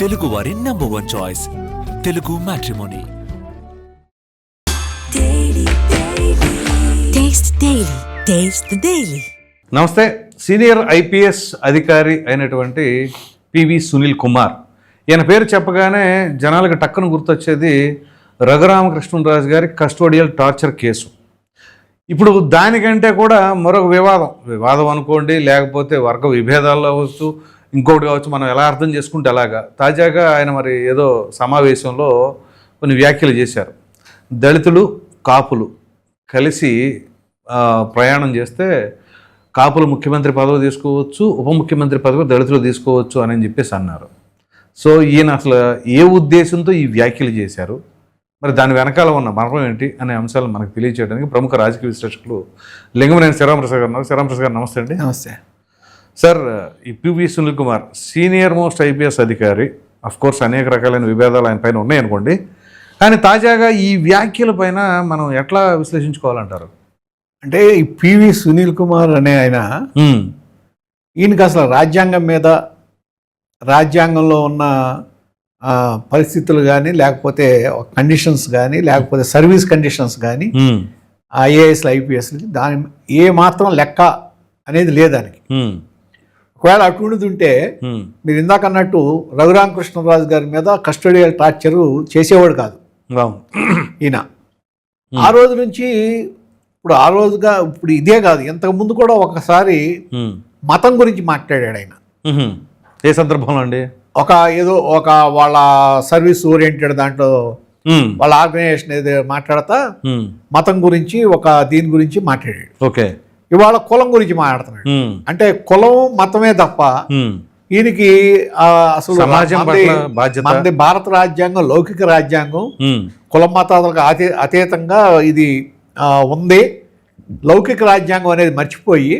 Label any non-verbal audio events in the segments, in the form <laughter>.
తెలుగు వారి number one choice Telugu matrimony. నమస్తే senior IPS అధికారి అయినటువంటి పివి సునీల్ కుమార్. ఈయన పేరు చెప్పగానే జనాలకు టక్కున గుర్తొచ్చేది రఘురామకృష్ణరాజు గారి కస్టోడియల్ టార్చర్ కేసు. ఇప్పుడు దానికంటే కూడా మరొక వివాదం. వివాదం అనుకోండి లేకపోతే వర్గ విభేదాల్లో అవ్వచ్చు ఇంకొకటి కావచ్చు మనం ఎలా అర్థం చేసుకుంటే ఎలాగా తాజాగా ఆయన మరి ఏదో సమావేశంలో కొన్ని వ్యాఖ్యలు చేశారు. దళితులు కాపులు కలిసి ప్రయాణం చేస్తే కాపులు ముఖ్యమంత్రి పదవి తీసుకోవచ్చు ఉప ముఖ్యమంత్రి పదవి దళితులు తీసుకోవచ్చు అని చెప్పేసి అన్నారు. సో ఈయన అసలు ఏ ఉద్దేశంతో ఈ వ్యాఖ్యలు చేశారు? మరి దాని వెనకాల ఉన్న మరణం ఏంటి అనే అంశాలు మనకు తెలియజేయడానికి ప్రముఖ రాజకీయ విశ్లేషకులు లింగమనేని శ్రీరామప్రసాద్ గారు శ్రీరామప్రసాద్ గారు నమస్తే అండి. నమస్తే. సార్ ఈ PV Sunil Kumar senior most IPS అధికారి. అఫ్ కోర్స్ అనేక రకాలైన విభేదాలు ఆయన పైన ఉన్నాయనుకోండి. కానీ తాజాగా ఈ వ్యాఖ్యల పైన మనం ఎట్లా విశ్లేషించుకోవాలంటారు? అంటే ఈ పివి సునీల్ కుమార్ అనే ఆయన ఈయనకి అసలు రాజ్యాంగం మీద రాజ్యాంగంలో ఉన్న పరిస్థితులు కానీ లేకపోతే కండిషన్స్ కానీ లేకపోతే సర్వీస్ కండిషన్స్ కానీ ఉమ్, ఐఏఎస్లు ఐపీఎస్లకి దాని ఏ మాత్రం లెక్క అనేది లేదు దానికి ఉమ్, ఒకవేళ అటువంటిది ఉంటే మీరు ఇందాక అన్నట్టు రఘురామకృష్ణరాజు గారి మీద కస్టడియల్ టార్చరు చేసేవాడు కాదు. ఈయన. ఆ రోజు నుంచి ఇప్పుడు ఆ రోజుగా ఇప్పుడు ఇదే కాదు ఇంతకు ముందు కూడా ఒకసారి మతం గురించి మాట్లాడాడు ఆయన. ఏ సందర్భంలో అండి? ఒక ఏదో ఒక వాళ్ళ సర్వీస్ ఓరియంటెడ్ దాంట్లో వాళ్ళ ఆర్గనైజేషన్ ఏదో మాట్లాడతా మతం గురించి ఒక దీని గురించి మాట్లాడాడు. ఓకే. ఇవాళ కులం గురించి మాట్లాడుతున్నాడు. అంటే కులం మతమే తప్ప ఈయనకి ఆ, అసలు సమాజం మనది- పట్ల బాధ్యత. మనది భారత రాజ్యాంగం లౌకిక రాజ్యాంగం కుల మతాలకు అతీ అతీతంగా ఇది ఆ, ఉంది. లౌకిక రాజ్యాంగం అనేది మర్చిపోయి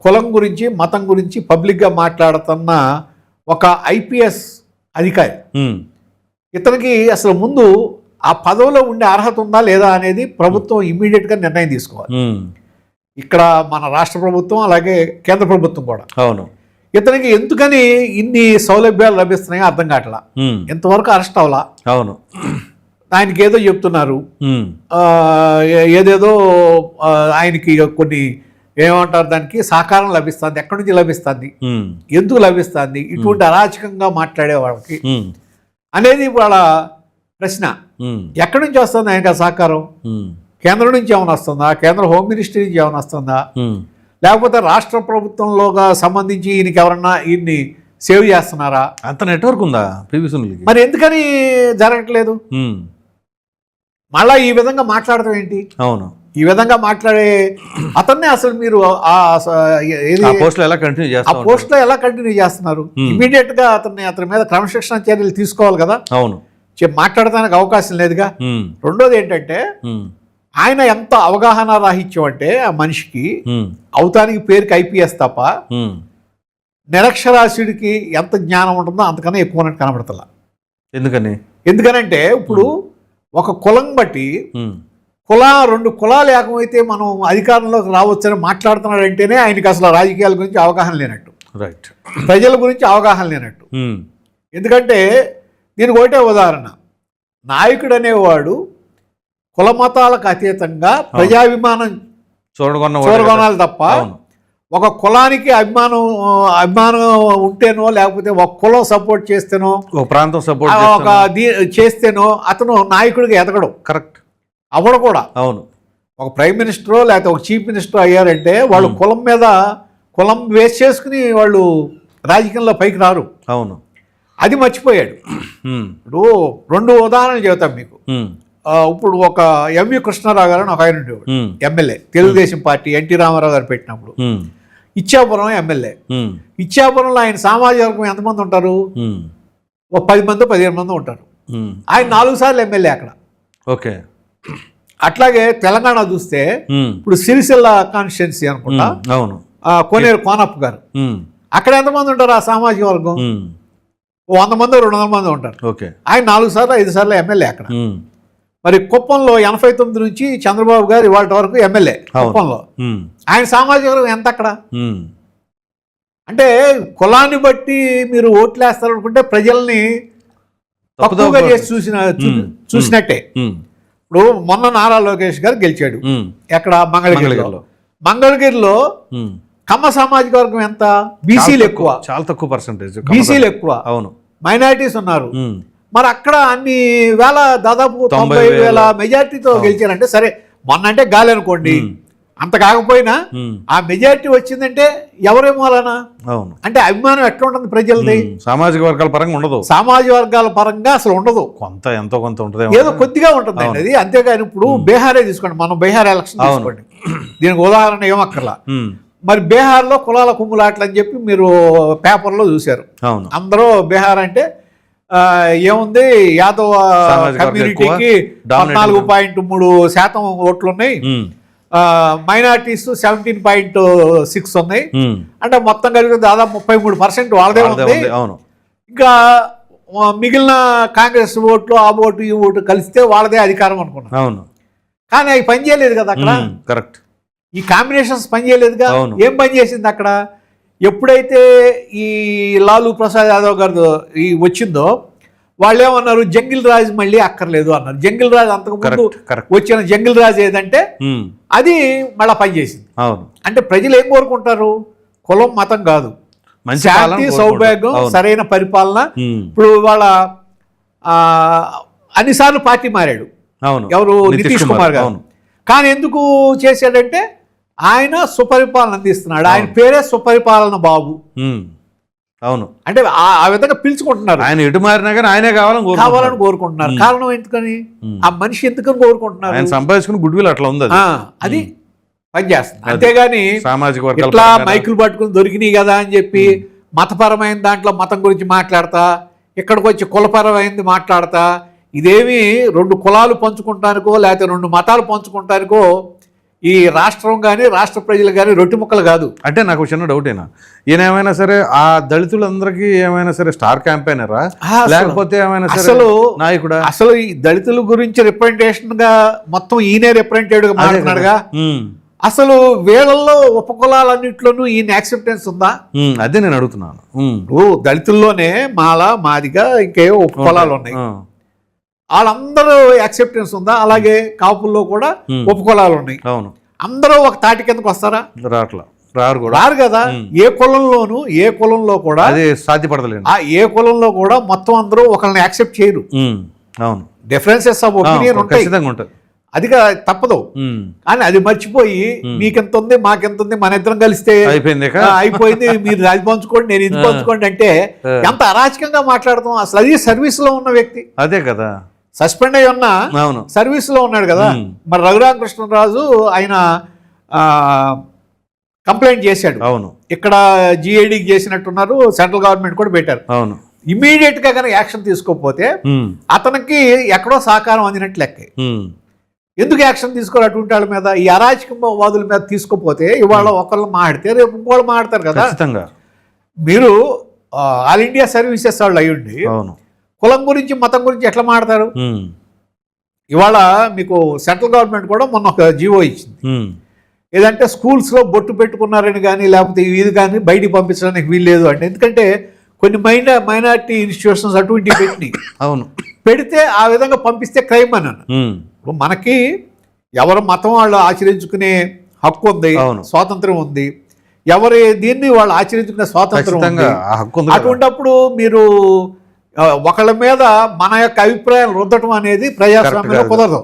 కులం గురించి మతం గురించి పబ్లిక్గా మాట్లాడుతున్న ఒక ఐపీఎస్ అధికారి. ఇతనికి అసలు ముందు ఆ పదవిలో ఉండే అర్హత ఉందా లేదా అనేది ప్రభుత్వం ఇమ్మీడియట్గా నిర్ణయం తీసుకోవాలి. ఇక్కడ మన రాష్ట్ర ప్రభుత్వం అలాగే కేంద్ర ప్రభుత్వం కూడా. అవును. ఇతనికి ఎందుకని ఇన్ని సౌలభ్యాలు లభిస్తున్నాయో అర్థం కావట్లా? ఇంతవరకు అరెస్ట్ అవ్వాలా? అవును. ఆయనకి ఏదో చెప్తున్నారు. ఏదేదో ఆయనకి కొన్ని ఏమంటారు దానికి? సహకారం లభిస్తుంది. ఎక్కడి నుంచి లభిస్తుంది? ఎందుకు లభిస్తుంది? ఇటువంటి అరాచకంగా మాట్లాడే వాళ్ళకి అనేది వాళ్ళ ప్రశ్న. ఎక్కడి నుంచి వస్తుంది ఆయనకి ఆ సహకారం? కేంద్రం నుంచి ఏమైనా వస్తుందా? కేంద్ర హోమ్ మినిస్ట్రీ నుంచి ఏమైనా వస్తుందా? లేకపోతే రాష్ట్ర ప్రభుత్వంలోగా సంబంధించి ఈయనకి ఎవరన్నా ఈయన్ని సేవ్ చేస్తున్నారా? అంత నెట్వర్క్ ఉందా మరి ఎందుకని జరగట్లేదు? మళ్ళా ఈ విధంగా మాట్లాడటం ఏంటి? అవును. ఈ విధంగా మాట్లాడే అతన్నే అసలు మీరు ఆ పోస్టులు ఎలా కంటిన్యూ ఆ చేస్తా ఉంటారు? పోస్ట్లో ఎలా కంటిన్యూ చేస్తున్నారు. ఇమీడియట్గా అతన్ని అతని మీద క్రమశిక్షణ చర్యలు తీసుకోవాలి కదా? అవును. మాట్లాడటానికి అవకాశం లేదుగా? రెండోది ఏంటంటే ఆయన ఎంత అవగాహన రాహిత్యం అంటే ఆ మనిషికి అవతానికి పేరుకి ఐపీఎస్ తప్ప. నిరక్షరాస్యుడికి ఎంత జ్ఞానం ఉంటుందో అంతకన్నా ఎక్కువ ఉన్నట్టు కనబడతలా. ఎందుకని? ఎందుకనంటే ఇప్పుడు ఒక కులం బట్టి కుల రెండు కులాలు ఏకమైతే మనం అధికారంలోకి రావచ్చని మాట్లాడుతున్నాడంటేనే ఆయనకి అసలు రాజకీయాల గురించి అవగాహన లేనట్టు. రైట్ ప్రజల గురించి అవగాహన లేనట్టు. ఎందుకంటే దీనికి ఒకటే ఉదాహరణ. నాయకుడు అనేవాడు కుల మతాలకు అతీతంగా ప్రజాభిమానం చూడగొన్న. చూరగొనాలి తప్ప ఒక కులానికి అభిమానం అభిమానం ఉంటేనో లేకపోతే ఒక కులం సపోర్ట్ చేస్తేనో ఒక ప్రాంతం సపోర్ట్ ఒక దీ- చేస్తేనో అతను నాయకుడిగా ఎదగడు. కరెక్ట్. అవడు కూడా. అవును. ఒక ప్రైమ్ మినిస్టరో లేకపోతే ఒక చీఫ్ మినిస్టర్ అయ్యారంటే వాళ్ళు కులం మీద కులం వేస్ట్ చేసుకుని వాళ్ళు రాజకీయంలో పైకి రారు. అవును. అది మర్చిపోయాడు. ఇప్పుడు రెండు ఉదాహరణలు చెబుతాం మీకు. ఇప్పుడు ఒక ఎంవి కృష్ణారావు గారు అని ఒక ఆయన ఉండేవాడు. MLA Telugu Desam party NT Ramarao garu పెట్టినప్పుడు. ఇచ్చాపురం ఎమ్మెల్యే ఇచ్చాపురంలో ఆయన సామాజిక వర్గం ఎంతమంది ఉంటారు? ఒక పది మంది పదిహేను మంది ఉంటారు. ఆయన నాలుగు సార్లు ఎమ్మెల్యే అక్కడ. ఓకే. అట్లాగే తెలంగాణ చూస్తే ఇప్పుడు సిరిసిల్ల కాన్స్టిట్యున్సీ అనుకుంటా? అవును. కోనేరు కోనప్ప గారు. అక్కడ ఎంతమంది ఉంటారు ఆ సామాజిక వర్గం? వంద మంది రెండు వందల మంది ఉంటారు. ఓకే. ఆయన నాలుగు సార్లు ఐదు సార్లు ఎమ్మెల్యే అక్కడ. మరి కుప్పంలో ఎనభై తొమ్మిది నుంచి చంద్రబాబు గారు ఇవాళ వరకు ఎమ్మెల్యే. కుప్పంలో. ఆయన సామాజిక వర్గం ఎంత అక్కడ? అంటే కులాన్ని బట్టి మీరు ఓట్లు వేస్తారు అనుకుంటే ప్రజల్ని తక్కువగా చేసి. చూసిన చూసినట్టే. ఇప్పుడు మొన్న నారా లోకేష్ గారు గెలిచాడు. ఎక్కడ? మంగళగిరిలో. మంగళగిరిలో. కమ్మ సామాజిక వర్గం ఎంత? బీసీలు ఎక్కువ. చాలా తక్కువ పర్సంటేజ్ బీసీలు ఎక్కువ. అవును. మైనారిటీస్ ఉన్నారు. మరి అక్కడ అన్ని వేల దాదాపు తొంభై వేల మెజారిటీతో గెలిచారంటే సరే మొన్న అంటే గాలి అనుకోండి. అంత కాకపోయినా ఆ మెజారిటీ వచ్చిందంటే ఎవరి మూలన అవును. అంటే అభిమానం ఎట్లా ఉంటుంది ప్రజలది? సామాజిక వర్గాల పరంగా ఉండదు. సామాజిక వర్గాల పరంగా అసలు ఉండదు. కొంత ఎంతో కొంత ఉంటుంది ఏదో కొద్దిగా ఉంటుందండి అది. అంతేగాని ఇప్పుడు బీహారే తీసుకోండి. మనం బీహార్ ఎలక్షన్. తీసుకోండి. దీనికి ఉదాహరణ ఏమక్కర్లా మరి బీహార్లో కులాల కుమ్ములాట్లు అని చెప్పి మీరు పేపర్లో చూశారు. అవును. అందరూ బీహార్ అంటే ఏముంది? యాదవ్ కమ్యూనిటీకి పద్నాలుగు పాయింట్ మూడు శాతం ఓట్లు ఉన్నాయి మైనార్టీస్ సెవెంటీన్ పాయింట్ సిక్స్ ఉన్నాయి. అంటే మొత్తం కలిపి దాదాపు ముప్పై మూడు పర్సెంట్ వాళ్ళదే ఉంది. ఇంకా మిగిలిన కాంగ్రెస్ ఓట్లు ఆ ఓటు ఈ ఓటు కలిస్తే వాళ్ళదే అధికారం అనుకున్నాను. అవును. కానీ అవి పని చేయలేదు కదా అక్కడ? కరెక్ట్ ఈ కాంబినేషన్స్ పని చేయలేదుగా అవును. ఏం పని చేసింది అక్కడ? ఎప్పుడైతే ఈ లాలూ ప్రసాద్ యాదవ్ గారు ఈ వచ్చిందో వాళ్ళు ఏమన్నారు జంగిల్ రాజ్ మళ్ళీ అక్కర్లేదు అన్నారు. జంగిల్ రాజ్ అంతకుముందు వచ్చిన జంగిల్ రాజ్ ఏదంటే అది మళ్ళా పనిచేసింది. అవును. అంటే ప్రజలు ఏం కోరుకుంటారు? కులం మతం కాదు. శాంతి. సౌభాగ్యం. సరైన పరిపాలన. ఇప్పుడు వాళ్ళ ఆ, అన్నిసార్లు పార్టీ మారాడు. అవును. ఎవరు? నితీష్ కుమార్ గారు. అవును. కానీ ఎందుకు చేశాడంటే ఆయన సుపరిపాలన అందిస్తున్నాడు ఆయన పేరే సుపరిపాలన బాబు. అవును. అంటే ఆ- విధంగా పిలుచుకుంటున్నారు. ఆయన ఎటు మారినా కానీ ఆయనే కావాలని కావాలని. కోరుకుంటున్నారు. కారణం ఎందుకని. ఆ మనిషి ఎందుకని కోరుకుంటున్నారు? ఆయన సంపాదించుకున్న గుడ్ విల్ అట్లా ఉంది అది. పనిచేస్తుంది. అంతేగాని సామాజిక వర్గాల ఇట్లా మైకులు పట్టుకుని దొరికినాయి కదా అని చెప్పి మతపరమైన దాంట్లో మతం గురించి మాట్లాడతా ఇక్కడికి వచ్చి కులపరమైనది మాట్లాడతా ఇదేమి రెండు కులాలు పంచుకుంటానికో లేకపోతే రెండు మతాలు పంచుకుంటానికో ఈ రాష్ట్రం కానీ రాష్ట్ర ప్రజలు కానీ రొట్టి ముక్కలు కాదు. అంటే నాకు చిన్న డౌట్ అయినా ఈయన ఏమైనా సరే ఆ దళితులందరికీ ఏమైనా సరే స్టార్ క్యాంపెయినరా? లేకపోతే ఏమైనా సరే అసలు నాయకుడా? అసలు ఈ దళితుల గురించి రిప్రజెంటేషన్గా మొత్తం ఈయనే రిప్రజెంటేటివ్గా. మాట్లాడుతున్నాడుగా? అసలు వీళ్ళల్లో ఉపకులాలన్నింటిలోనూ ఈయన యాక్సెప్టెన్స్ ఉందా? అదే నేను అడుగుతున్నాను. దళితుల్లోనే మాల మాదిగా ఇంకేవో ఉపకులాలు ఉన్నాయి. వాళ్ళందరూ యాక్సెప్టెన్స్ ఉందా? అలాగే కాపుల్లో కూడా Hmm. ఉపకులాలు ఉన్నాయి. అవును. అందరూ ఒక తాటి కిందకు వస్తారా? రాట్లా. రారు కూడా. రారు కదా? Hmm. ఏ కులంలోనూ ఏ కులంలో కూడా అదే సాధ్యపడతలేండి ఆ ఏ కులంలో కూడా మొత్తం అందరూ ఒకరిని యాక్సెప్ట్ చేయరు. అవును. డిఫరెన్సెస్ ఆఫ్ ఒపీనియన్ ఉంటాయి. ఉంటుంది అది తప్పదు. కానీ అది మర్చిపోయి మీకెంత ఉంది మాకెంత ఉంది మన ఇద్దరం కలిస్తే అయిపోయింది అయిపోయింది మీరు అది పంచుకోండి నేను ఇది <laughs> పంచుకోండి అంటే ఎంత అరాచకంగా మాట్లాడుతాం. అసలు అది సర్వీస్లో ఉన్న వ్యక్తి. అదే కదా. సస్పెండ్ అయి ఉన్నా అవును. సర్వీస్లో ఉన్నాడు కదా. మరి రఘురామకృష్ణరాజు ఆయన కంప్లైంట్ చేశాడు. అవును. ఇక్కడ జిఐడికి చేసినట్టున్నారు సెంట్రల్ గవర్నమెంట్ కూడా పెట్టారు. అవును. ఇమీడియట్గా కనుక యాక్షన్ తీసుకోకపోతే అతనికి ఎక్కడో సహకారం అందినట్లు. లెక్క ఎందుకు యాక్షన్ తీసుకోవాలి అటువంటి వాళ్ళ మీద? ఈ అరాచకవాదుల మీద తీసుకోపోతే ఇవాళ ఒకళ్ళు మాడితే రేపు ఇంకోళ్ళు మాడతారు కదా. ఖచ్చితంగా. మీరు ఆల్ ఇండియా సర్వీసెస్ వాళ్ళు అయ్యుండి అవును. కులం గురించి మతం గురించి ఎట్లా మాడతారు ఇవాళ మీకు సెంట్రల్ గవర్నమెంట్ కూడా మొన్న ఒక జీవో ఇచ్చింది. ఏదంటే స్కూల్స్లో బొట్టు పెట్టుకున్నారని కానీ లేకపోతే ఇది కానీ బయటికి పంపించడానికి వీల్లేదు అంటే ఎందుకంటే కొన్ని మైనా మైనార్టీ ఇన్స్టిట్యూషన్స్ అటువంటివి పెట్టినాయి. అవును. పెడితే ఆ విధంగా పంపిస్తే క్రైమ్ అని అన్నారు. ఉమ్, ఇప్పుడు మనకి ఎవరి మతం వాళ్ళు ఆచరించుకునే హక్కు ఉంది అవును. స్వాతంత్రం ఉంది. ఎవరి దీన్ని వాళ్ళు ఆచరించుకునే స్వాతంత్రం. అటువంటప్పుడు మీరు ఒకళ్ళ మీద మన యొక్క అభిప్రాయాలు రుద్దటం అనేది ప్రజాస్వామ్యంలో కాదు. కుదరదు.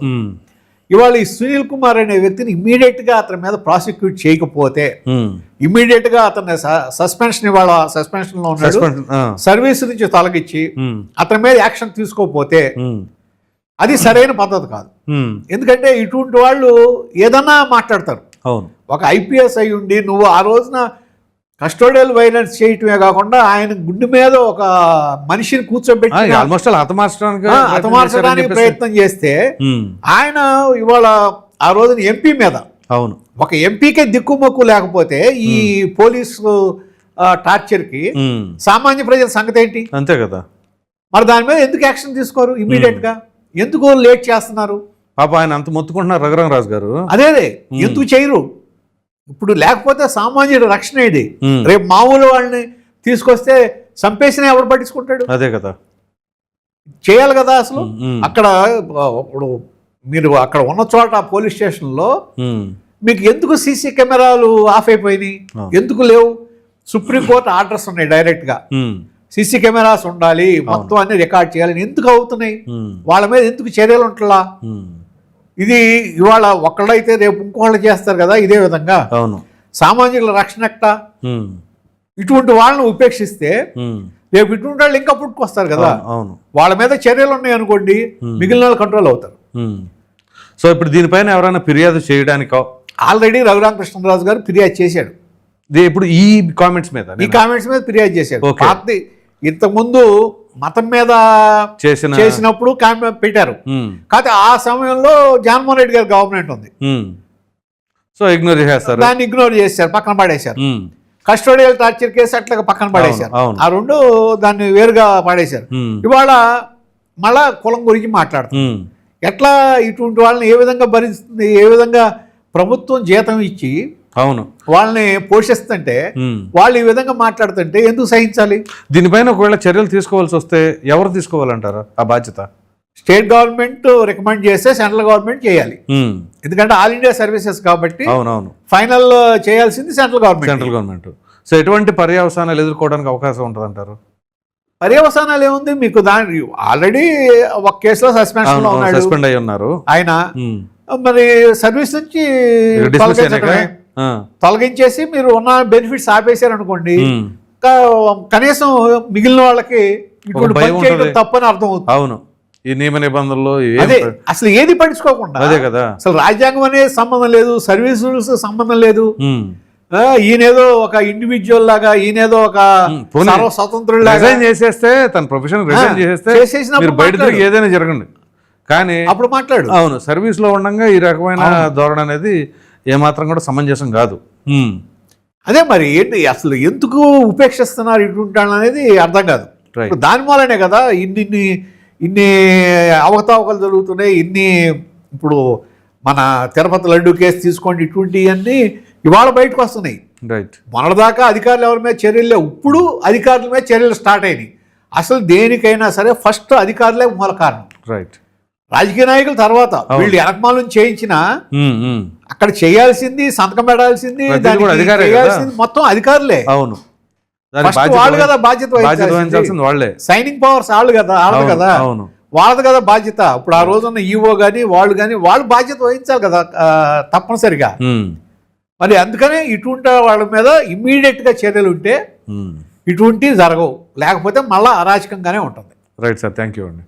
ఇవాళ ఈ సునీల్ కుమార్ అనే వ్యక్తిని ఇమ్మీడియట్గా అతని మీద ప్రాసిక్యూట్ చేయకపోతే ఉమ్, ఇమ్మీడియట్గా అతన్ని సస్పెన్షన్ ఇవాళ సస్పెన్షన్లో ఉన్నాడు. సర్వీస్ నుంచి తొలగించి అతని మీద యాక్షన్ తీసుకోకపోతే అది సరైన పద్ధతి కాదు. ఎందుకంటే ఇటువంటి వాళ్ళు ఏదన్నా మాట్లాడతారు. ఒక ఐపీఎస్ అయి ఉండి నువ్వు ఆ రోజున కస్టోడియల్ వైలెన్స్ చేయటమే కాకుండా ఆయన గుండె మీద ఒక మనిషిని కూర్చోబెట్టి ఆల్మోస్ట్ హతమార్చడానికి హతమార్చడానికి ప్రయత్నం చేస్తే ఆయన ఇవాళ ఆ రోజున ఎంపీ మీద అవును. ఒక ఎంపీకే దిక్కుమొక్కు లేకపోతే ఈ పోలీసు టార్చర్కి సామాన్య ప్రజల సంగతి ఏంటి? అంతే కదా. మరి దాని మీద ఎందుకు యాక్షన్ తీసుకోరు ఇమీడియట్గా ఎందుకు లేట్ చేస్తున్నారు? పాప ఆయన అంత మొత్తుకుంటున్నారు రఘురామరాజు గారు. అదేదే ఎందుకు చేయరు? ఇప్పుడు లేకపోతే సామాన్యుడు రక్షణ ఏది ఉమ్. రేపు మామూలు వాళ్ళని తీసుకొస్తే చంపేసినా ఎవడు పట్టించుకుంటాడు అదే కదా చేయాలి కదా అసలు. అక్కడ ఇప్పుడు మీరు అక్కడ ఉన్న చోట ఆ పోలీస్ స్టేషన్లో. మీకు ఎందుకు సీసీ కెమెరాలు ఆఫ్ అయిపోయినాయి. ఎందుకు లేవు సుప్రీంకోర్టు ఆర్డర్స్ ఉన్నాయి డైరెక్ట్గా. సీసీ కెమెరాస్ ఉండాలి మొత్తం అన్ని రికార్డ్ చేయాలి ఎందుకు అవుతున్నాయి. వాళ్ళ మీద ఎందుకు చర్యలు ఉంటలా. ఇది ఇవాళ ఒక్కళ్ళైతే రేపు ఇంకోళ్ళు చేస్తారు కదా ఇదే విధంగా. అవును. సామాన్యుల రక్షణ. ఇటువంటి వాళ్ళని ఉపేక్షిస్తే. రేపు ఇటువంటి వాళ్ళు ఇంకా పుట్టుకొస్తారు కదా. అవును, వాళ్ళ మీద చర్యలు ఉన్నాయి అనుకోండి మిగిలిన వాళ్ళు కంట్రోల్ అవుతారు. సో ఇప్పుడు దీనిపైన ఎవరైనా ఫిర్యాదు చేయడానికో? ఆల్రెడీ రఘురామకృష్ణరాజు గారు ఫిర్యాదు చేశాడు. ఇప్పుడు ఈ కామెంట్స్ మీద ఈ కామెంట్స్ మీద ఫిర్యాదు చేశాడు. ఇంతకుముందు మతం మీద చేసిన చేసినప్పుడు పెట్టారు. కాకపోతే ఆ సమయంలో జగన్మోహన్ రెడ్డి గారి గవర్నమెంట్ ఉంది. సో ఇగ్నోర్ చేసేస్తారు దాన్ని ఇగ్నోర్ చేశారు పక్కన పడేశారు. కస్టోడియల్ టార్చర్ కేసు అట్లా పక్కన పడేశారు. ఆ రెండు దాన్ని వేరుగా పడేశారు. ఇవాళ మళ్ళా కులం గురించి మాట్లాడుతాం ఉమ్. ఎట్లా ఇటువంటి వాళ్ళని ఏ విధంగా భరిస్తుంది ఏ విధంగా ప్రభుత్వం జీతం ఇచ్చి అవును. వాళ్ళని పోషిస్తుంటే. వాళ్ళు ఈ విధంగా మాట్లాడుతుంటే ఎందుకు సహించాలి? దీనిపైన ఒకవేళ చర్యలు తీసుకోవాల్సి వస్తే ఎవరు తీసుకోవాలంటారు ఆ బాధ్యత? స్టేట్ గవర్నమెంట్ రికమెండ్ చేస్తే సెంట్రల్ గవర్నమెంట్ చేయాలి. ఎందుకంటే ఆల్ ఇండియా సర్వీసెస్ కాబట్టి అవునవును. ఫైనల్ చేయాల్సింది central government. Central government. So ఎటువంటి పర్యవసానాలు ఎదుర్కోవడానికి అవకాశం ఉంటుంది అంటారు పర్యవసానాలు ఏముంది? మీకు దాని ఆల్రెడీ ఒక కేసులో సస్పెన్షన్ సస్పెండ్ అయి ఉన్నారు. ఆయన. మరి సర్వీస్ నుంచి తొలగించేసి మీరు ఉన్న బెనిఫిట్స్ ఆపేశారు అనుకోండి ఉమ్. కనీసం మిగిలిన వాళ్ళకి ఇటువంటి. తప్పని అర్థం అవుతుంది అవును. ఈ నియమ నిబంధనలు అదే అసలు ఏది పట్టించుకోకుండా అదే కదా. అసలు రాజ్యాంగం అనేది సంబంధం లేదు సర్వీస్ రూల్స్ సంబంధం లేదు. ఈయనేదో ఒక ఇండివిజువల్ లాగా ఈయనేదో ఒక. సర్వ స్వతంత్రుడు రిజైన్ చేసేస్తే తన ప్రొఫెషన్ రిజైన్ చేసేస్తే మీరు బయట తిరిగి మాట్లాడు. ఏదైనా జరగండి. కానీ అప్పుడు మాట్లాడు. అవును సర్వీస్లో ఉండగా ఈ రకమైన ధోరణి అనేది ఏమాత్రం కూడా సమంజసం కాదు. అదే మరి ఏంటి? అసలు ఎందుకు ఉపేక్షిస్తున్నారు ఇటువంటి అనేది అర్థం కాదు. దాని మూలనే కదా ఇన్ని ఇన్ని ఇన్ని అవకతవకలు జరుగుతున్నాయి ఇన్ని ఇప్పుడు మన తిరుపతి లడ్డు కేసు తీసుకోండి ఇటువంటివన్నీ ఇవాళ బయటకు వస్తున్నాయి. రైట్ మొన్నటిదాకా అధికారులు ఎవరి మీద చర్యలు లేవు. ఇప్పుడు అధికారుల మీద చర్యలు స్టార్ట్ అయినాయి. అసలు దేనికైనా సరే ఫస్ట్ అధికారులే మూల కారణం. రైట్ రాజకీయ నాయకుల తర్వాత వీళ్ళు ఎనకమాల నుంచి చేయించినా. అక్కడ చేయాల్సింది సంతకం పెట్టాల్సింది. చేయాల్సింది మొత్తం అధికారులే. అవును. వాళ్ళు కదా బాధ్యత వహించాల్సింది. వాళ్ళే. సైనింగ్ పవర్స్ వాళ్ళు కదా అవును, కదా? అవును. వాళ్ళది కదా బాధ్యత. ఇప్పుడు ఆ రోజున్న ఈవో కానీ వాళ్ళు కానీ వాళ్ళు బాధ్యత వహించాలి కదా తప్పనిసరిగా. మరి అందుకనే ఇటువంటి వాళ్ళ మీద immediate గా చర్యలు ఉంటే. ఇటువంటివి జరగవు. లేకపోతే మళ్ళా అరాచకంగానే ఉంటుంది. రైట్ సార్ థ్యాంక్ యూ అండి.